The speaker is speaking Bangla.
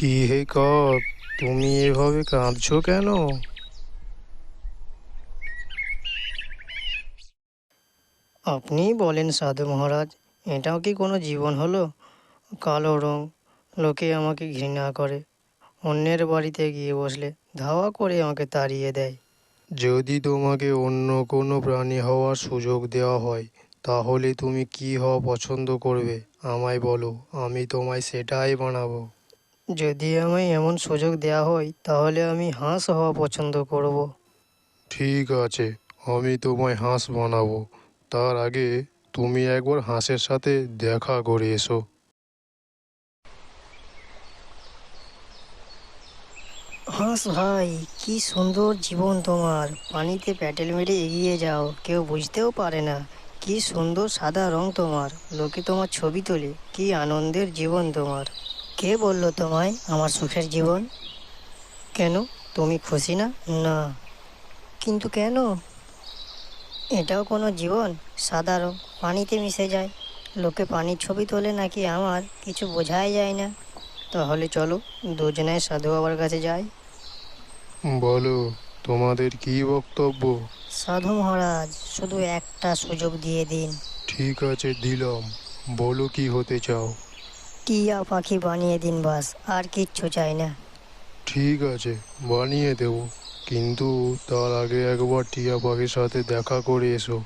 কি হে কাক তুমি এভাবে কাঁদছো কেন? আপনি বলেন সাধু মহারাজ এটাও কি কোনো জীবন হলো? কালো রং লোকে আমাকে ঘৃণা করে। অন্যের বাড়িতে গিয়ে বসলে ধাওয়া করে আমাকে তাড়িয়ে দেয়। যদি তোমাকে অন্য কোনো প্রাণী হওয়ার সুযোগ দেওয়া হয় তাহলে তুমি কি হওয়া পছন্দ করবে? আমায় বলো আমি তোমায় সেটাই বানাবো। যদি আমায় এমন সুযোগ দেওয়া হয় তাহলে আমি হাঁস হওয়া পছন্দ করব। ঠিক আছে আমি তোমায় হাঁস বানাবো। তার আগে তুমি একবার হাঁসের সাথে দেখা করে এসো। হাঁস ভাই কি সুন্দর জীবন তোমার। পানিতে প্যাটেল মেরে এগিয়ে যাও কেউ বুঝতেও পারে না। কি সুন্দর সাদা রং তোমার। লোকে তোমার ছবি তোলে কি আনন্দের জীবন তোমার। কে বলল তোমায় আমার সুখের জীবন? কেন? তুমি খুশি না? না। কিন্তু কেন? এটাও কোনো জীবন? সাধারণ পানিতে মিশে যায়। লোকে পানির ছবি তোলে নাকি আমার? কিছু বোঝাই যায় না। তাহলে চলো দুজনে সাধু বাবার কাছে যাই। বলো তোমাদের কি বক্তব্য? সাধু মহারাজ শুধু একটা সুযোগ দিয়ে দিন। ঠিক আছে দিলাম। বলো কি হতে চাও। টিয়া পাখি বানিয়ে দিন বাস? আর কিচ্ছু চাই না। ঠিক আছে, বানিয়ে দেব। কিন্তু তার আগে একবার টিয়া পাখির সাথে দেখা করে এসো।